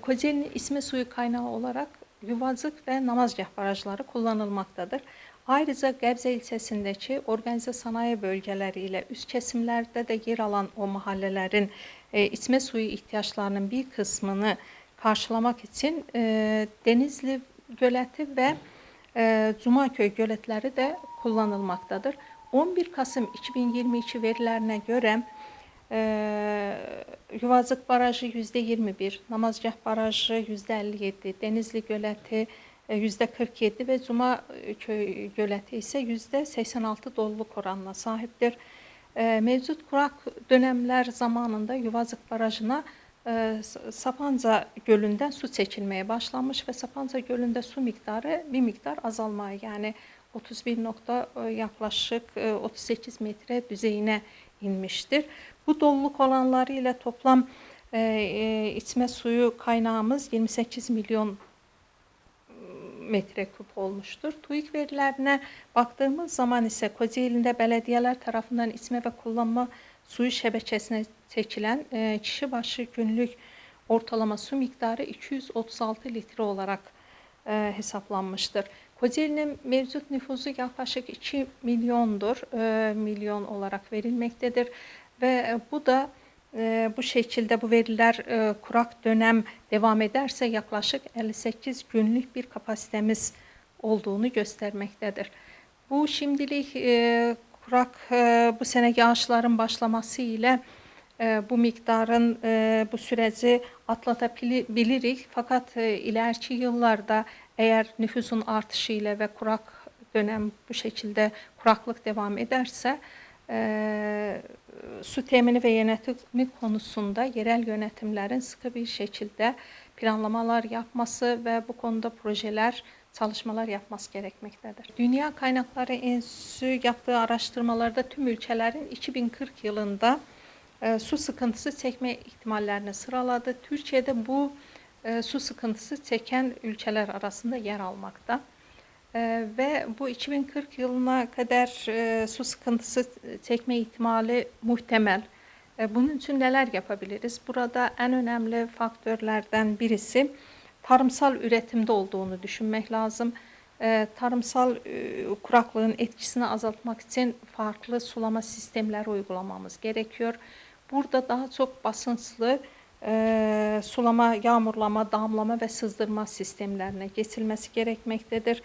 Kocaeli'nin isme suyu kaynağı olarak Yuvazık ve Namazgah barajları kullanılmaktadır. Ayrıca Gebze ilçesindeki organize sanayi bölgeleri ile üst kesimlerde de yer alan o mahallelerin e, içme suyu ihtiyaçlarının bir kısmını karşılamak için e, Denizli Göleti ve e, Cumaköy göletleri de kullanılmaktadır. 11 Kasım 2022 verilerine göre ee, Yuvazık Barajı %21, Namazgah Barajı %57, Denizli Göleti e, %47 ve Cuma Köy Göleti ise %86 doluluk oranına sahiptir. Ee, Mevcut kurak dönemler zamanında Yuvazık Barajı'na e, Sapanca Gölü'nden su çekilmeye başlanmış ve Sapanca Gölü'nde su miktarı bir miktar azalmaya yani 31 nokta e, yaklaşık e, 38 metre düzeyine inmiştir. Bu doluluk olanları ile toplam e, e, içme suyu kaynağımız 28 milyon metreküp olmuştur. TÜİK verilerine baktığımız zaman ise Kocaeli'nde belediyeler tarafından içme ve kullanma suyu şebekesine çekilen e, kişi başı günlük ortalama su miktarı 236 litre olarak hesaplanmıştır. Kocaeli'nin mevcut nüfusu yaklaşık 2 milyondur, e, milyon olarak verilmektedir ve e, bu da e, bu şekilde bu veriler e, kurak dönem devam ederse yaklaşık 58 günlük bir kapasitemiz olduğunu göstermektedir. Bu şimdilik e, kurak e, bu sene yağışların başlaması ile e, bu miktarın e, bu süreci atlatabiliriz. Fakat e, ileriki yıllarda eğer nüfusun artışıyla ve kurak dönem bu şekilde kuraklık devam ederse e, su temini ve yönetimi konusunda yerel yönetimlerin sıkı bir şekilde planlamalar yapması ve bu konuda projeler, çalışmalar yapması gerekmektedir. Dünya Kaynakları Enstitüsü yaptığı araştırmalarda tüm ülkelerin 2040 yılında e, su sıkıntısı çekme ihtimallerini sıraladı. Türkiye'de bu e, su sıkıntısı çeken ülkeler arasında yer almakta. E, ve bu 2040 yılına kadar e, su sıkıntısı çekme ihtimali muhtemel. Bunun için neler yapabiliriz? Burada en önemli faktörlerden birisi tarımsal üretimde olduğunu düşünmek lazım. Tarımsal kuraklığın etkisini azaltmak için farklı sulama sistemleri uygulamamız gerekiyor. Burada daha çok basınçlı e, sulama, yağmurlama, damlama ve sızdırma sistemlerine geçilmesi gerekmektedir.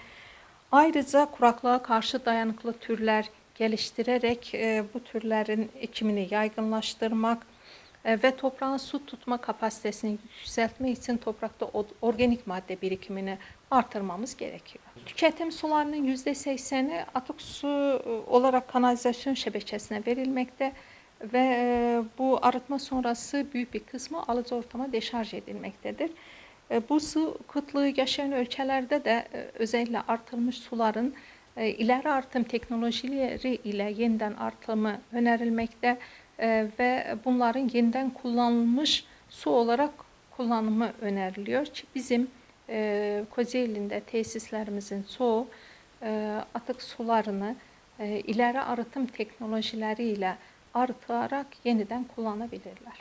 Ayrıca kuraklığa karşı dayanıklı türler geliştirerek e, bu türlerin ekimini yaygınlaştırmak e, ve toprağın su tutma kapasitesini yükseltmek için toprakta organik madde birikimini artırmamız gerekiyor. Tüketim sularının %80'i atık su olarak kanalizasyon şebekesine verilmekte ve e, bu arıtma sonrası büyük bir kısmı alıcı ortama deşarj edilmektedir. E, bu su kıtlığı yaşayan ülkelerde de e, özellikle artırılmış suların ileri artım teknolojileri ile yeniden artımı önerilmekte ve bunların yeniden kullanılmış su olarak kullanımı öneriliyor ki bizim Kocaeli'nde tesislerimizin çoğu atık sularını ileri arıtım teknolojileriyle arıtarak yeniden kullanabilirler.